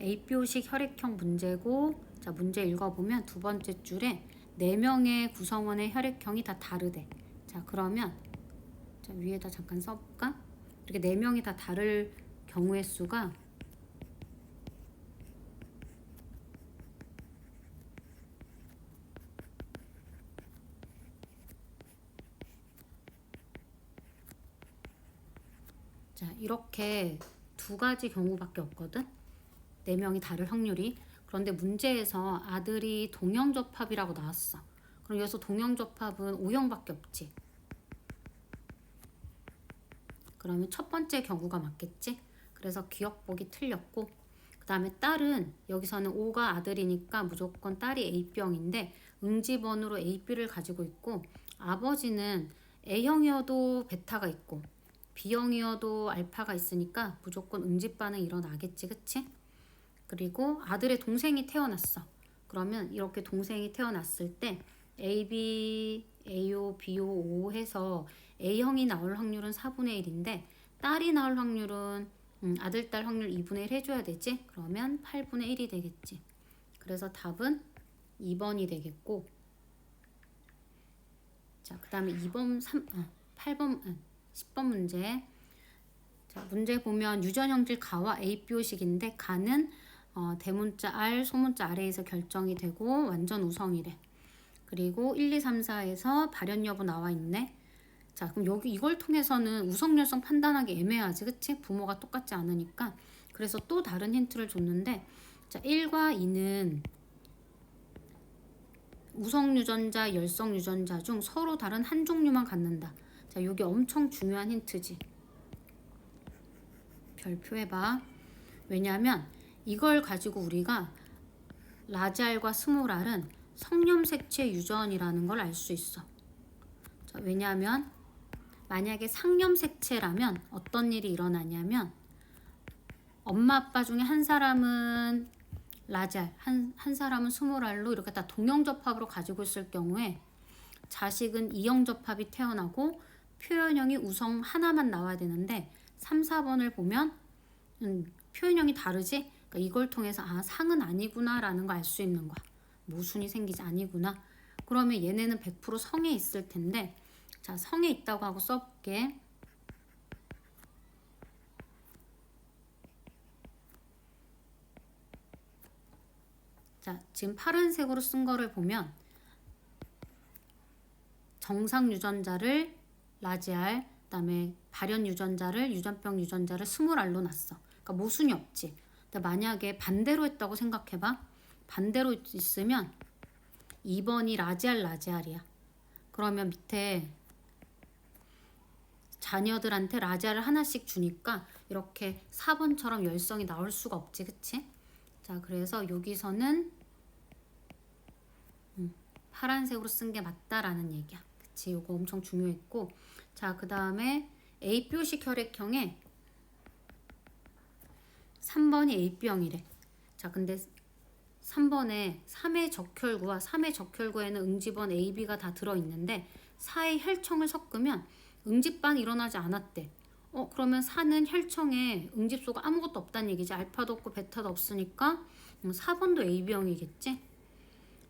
ABO식 혈액형 문제고 자 문제 읽어보면 두 번째 줄에 네 명의 구성원의 혈액형이 다 다르대. 자 그러면 자 위에다 잠깐 써볼까? 이렇게 네 명이 다 다를 경우의 수가 자 이렇게 두 가지 경우밖에 없거든. 네 명이 다를 확률이. 그런데 문제에서 아들이 동형접합이라고 나왔어. 그럼 여기서 동형접합은 O형밖에 없지. 그러면 첫 번째 경우가 맞겠지? 그래서 기억보기 틀렸고 그 다음에 딸은 여기서는 O가 아들이니까 무조건 딸이 A병인데 응집원으로 AB를 가지고 있고 아버지는 A형이어도 베타가 있고 B형이어도 알파가 있으니까 무조건 응집 반응이 일어나겠지 그치? 그리고 아들의 동생이 태어났어 그러면 이렇게 동생이 태어났을 때 AB, AO, BO, O 해서 A형이 나올 확률은 4분의 1인데 딸이 나올 확률은 음, 아들, 딸 확률 2분의 1 해줘야 되지? 그러면 8분의 1이 되겠지. 그래서 답은 2번이 되겠고 자, 그 다음에 2번, 3, 어, 8번, 어, 10번 문제 자, 문제 보면 유전형질 가와 ABO식인데 가는 어, 대문자 R, 소문자 R에서 결정이 되고 완전 우성이래. 그리고 1, 2, 3, 4에서 발현 여부 나와 있네. 자, 그럼 여기 이걸 통해서는 우성열성 판단하기 애매하지, 그치? 부모가 똑같지 않으니까. 그래서 또 다른 힌트를 줬는데, 자, 1과 2는 우성 유전자, 열성 유전자 중 서로 다른 한 종류만 갖는다. 자, 여기 엄청 중요한 힌트지. 별표 해봐. 왜냐하면 이걸 가지고 우리가 라잘과 스몰알은 성염색체 유전이라는 걸 알 수 있어. 자, 왜냐하면 만약에 상염색체라면 어떤 일이 일어나냐면 엄마 아빠 중에 한 사람은 라잘, 한, 한 사람은 스몰알로 이렇게 다 동형접합으로 가지고 있을 경우에 자식은 이형접합이 태어나고 표현형이 우성 하나만 나와야 되는데 3, 4번을 보면 음, 표현형이 다르지? 그러니까 이걸 통해서 아 상은 아니구나라는 걸 알 수 있는 거야. 모순이 생기지 아니구나. 그러면 얘네는 100% 성에 있을 텐데 자 성에 있다고 하고 써볼게. 자 지금 파란색으로 쓴 거를 보면 정상 유전자를 라지알 그다음에 발현 유전자를 유전병 유전자를 스몰알로 놨어. 그러니까 모순이 없지. 근데 만약에 반대로 했다고 생각해봐. 반대로 있으면 2번이 라지알 라지알이야. 그러면 밑에 자녀들한테 라지알을 하나씩 주니까 이렇게 4번처럼 열성이 나올 수가 없지, 그치? 자, 그래서 여기서는 음, 파란색으로 쓴 게 맞다라는 얘기야. 그치? 요거 엄청 중요했고. 자, 그 다음에 A표식 혈액형에 3번이 A병이래. 자, 근데 3번에 3의 적혈구와 3의 적혈구에는 응집원 AB가 다 들어있는데 4의 혈청을 섞으면 응집반이 일어나지 않았대. 어, 그러면 4는 혈청에 응집소가 아무것도 없다는 얘기지. 알파도 없고 베타도 없으니까 4번도 AB형이겠지?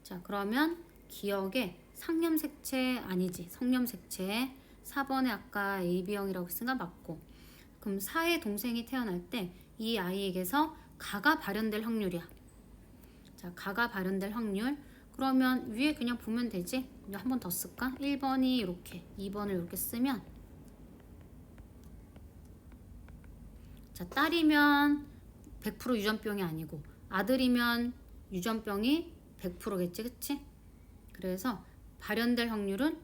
자, 그러면 기억에 상염색체 아니지. 성염색체. 4번에 아까 AB형이라고 했으니까 맞고. 그럼 4의 동생이 태어날 때 이 아이에게서 가가 발현될 확률이야. 자, 가가 발현될 확률. 그러면 위에 그냥 보면 되지? 한 번 더 쓸까? 1번이 이렇게, 2번을 이렇게 쓰면 자, 딸이면 100% 유전병이 아니고 아들이면 유전병이 100%겠지, 그치? 그래서 발현될 확률은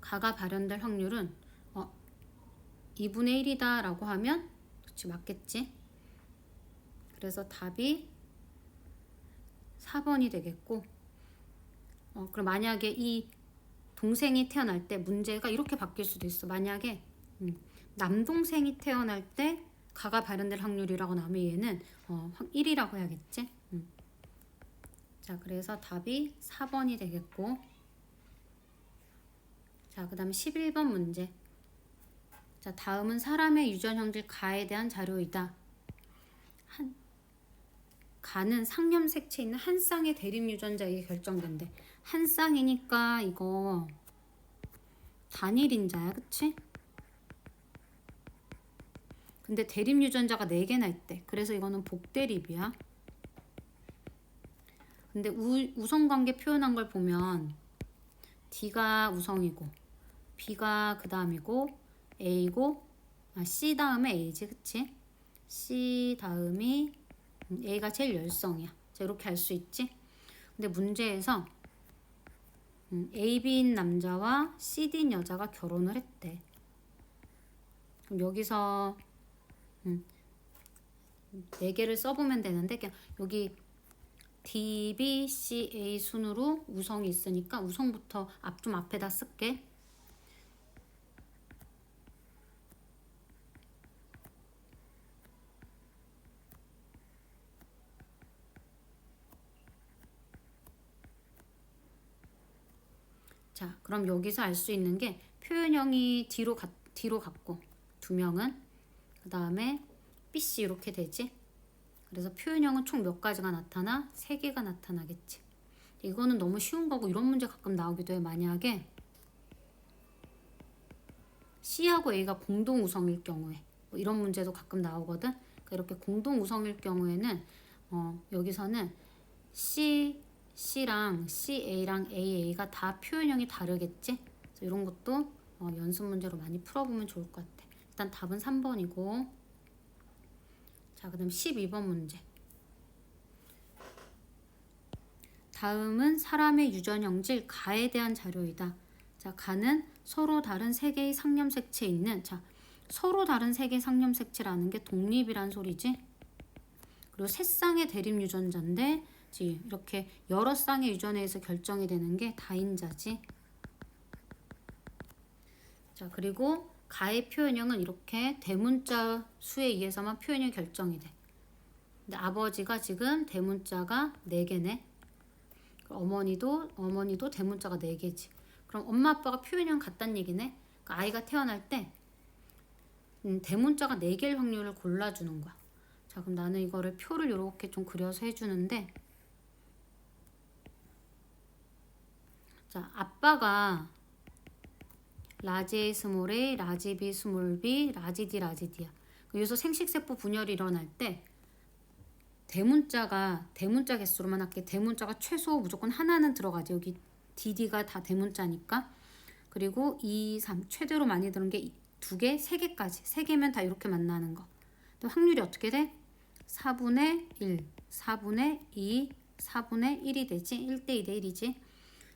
가가 발현될 확률은 어, 2분의 1이다 라고 하면 그치 맞겠지? 그래서 답이 4번이 되겠고 어, 그럼 만약에 이 동생이 태어날 때 문제가 이렇게 바뀔 수도 있어. 만약에 음, 남동생이 태어날 때 가가 발현될 확률이라고 나오면 얘는 어, 1이라고 해야겠지? 음. 자, 그래서 답이 4번이 되겠고 자, 그 다음에 11번 문제 자, 다음은 사람의 유전 형질 가에 대한 자료이다. 한 가는 상념 색채 있는 한 쌍의 대립 유전자에게 결정된대. 한 쌍이니까 이거 단일 인자야, 그치? 근데 대립 유전자가 4개나 있대. 그래서 이거는 복대립이야. 근데 우, 우성관계 표현한 걸 보면 D가 우성이고 B가 그 다음이고 A고 아, C 다음에 A지 그치? C 다음이 음, A가 제일 열성이야. 자 이렇게 알수 있지? 근데 문제에서 음, AB인 남자와 CD인 여자가 결혼을 했대. 그럼 여기서 음, 네 개를 써보면 되는데 그냥 여기 D, B, C, A 순으로 우성이 있으니까 우성부터 앞 좀 앞에다 쓸게. 자, 그럼 여기서 알 수 있는 게 표현형이 뒤로 갔, 뒤로 갔고 두 명은 그 다음에 BC 이렇게 되지. 그래서 표현형은 총 몇 가지가 나타나? 세 개가 나타나겠지. 이거는 너무 쉬운 거고 이런 문제 가끔 나오기도 해. 만약에 C하고 A가 공동 우성일 경우에 뭐 이런 문제도 가끔 나오거든. 그러니까 이렇게 공동 우성일 경우에는 어, 여기서는 C C랑 CA랑 AA가 다 표현형이 다르겠지? 이런 것도 어, 연습 문제로 많이 풀어보면 좋을 것 같아. 일단 답은 3번이고 자, 그 다음 12번 문제. 다음은 사람의 유전 형질 가에 대한 자료이다. 자, 가는 서로 다른 세 개의 상념 색채 있는 자, 서로 다른 세 개의 상념 색채라는 게 독립이란 소리지. 그리고 세 쌍의 대립 유전자인데 지 이렇게 여러 쌍의 유전에 의해서 결정이 되는 게 다인자지. 자, 그리고 가의 표현형은 이렇게 대문자 수에 의해서만 표현이 결정이 돼. 근데 아버지가 지금 대문자가 4개네. 어머니도 어머니도 대문자가 4개지. 그럼 엄마 아빠가 표현형 같다는 얘기네. 그러니까 아이가 태어날 때 음, 대문자가 4개일 확률을 골라주는 거야. 자, 그럼 나는 이거를 표를 이렇게 좀 그려서 해주는데 자, 아빠가 라지 A 스몰 A, 라지 B 스몰 B, 라지 D, 라지 D야. 여기서 생식세포 분열이 일어날 때 대문자가 대문자 개수로만 할게. 대문자가 최소 무조건 하나는 들어가지. 여기 DD가 다 대문자니까. 그리고 2, 3 최대로 많이 들은 게 두 개, 세 개까지. 세 개면 다 이렇게 만나는 거. 또 확률이 어떻게 돼? 4분의 1, 4분의 2, 4분의 1이 되지. 1대 2대 1이지.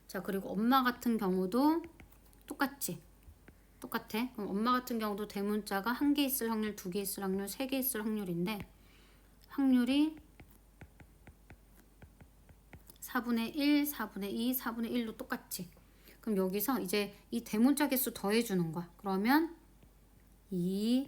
자, 그리고 엄마 같은 경우도 똑같지. 똑같아. 그럼 엄마 같은 경우도 대문자가 한 개 있을 확률, 두 개 있을 확률, 세 개 있을 확률인데 확률이 4분의 1, 4분의 2, 4분의 1로 똑같지. 그럼 여기서 이제 이 대문자 개수 더해주는 거야. 그러면 2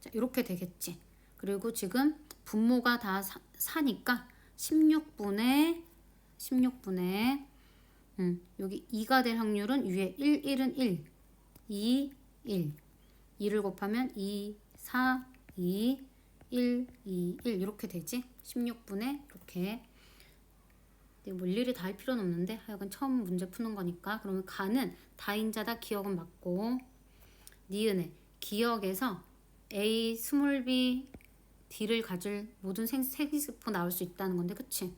자, 이렇게 되겠지. 그리고 지금 분모가 다 사, 4니까 16분의 16분의 음, 여기 2가 될 확률은 위에 1, 1은 1, 2, 1. 2를 곱하면 2, 4, 2, 1, 2, 1 이렇게 되지. 16분의 이렇게. 뭐 일일이 다 할 필요는 없는데 하여간 처음 문제 푸는 거니까 그러면 가는 다인자다 기억은 맞고 니은의 기억에서 A 스몰 b D를 가질 모든 생, 생식세포 나올 수 있다는 건데 그치?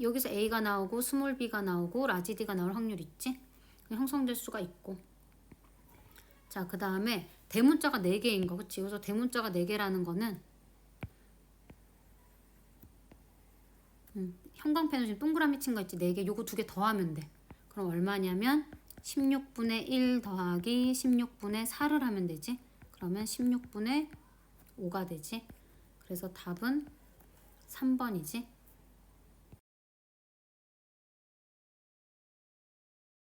여기서 A가 나오고 스몰 b가 나오고 라지 D가 나올 확률 있지? 형성될 수가 있고 자 그 다음에 대문자가 4개인 거 그치? 그래서 대문자가 4개라는 거는 음, 형광펜으로 지금 동그라미 친 거 있지? 4개 요거 두 개 더하면 돼 그럼 얼마냐면 16분의 1 더하기 16분의 4를 하면 되지 그러면 16분의 5가 되지 그래서 답은 3번이지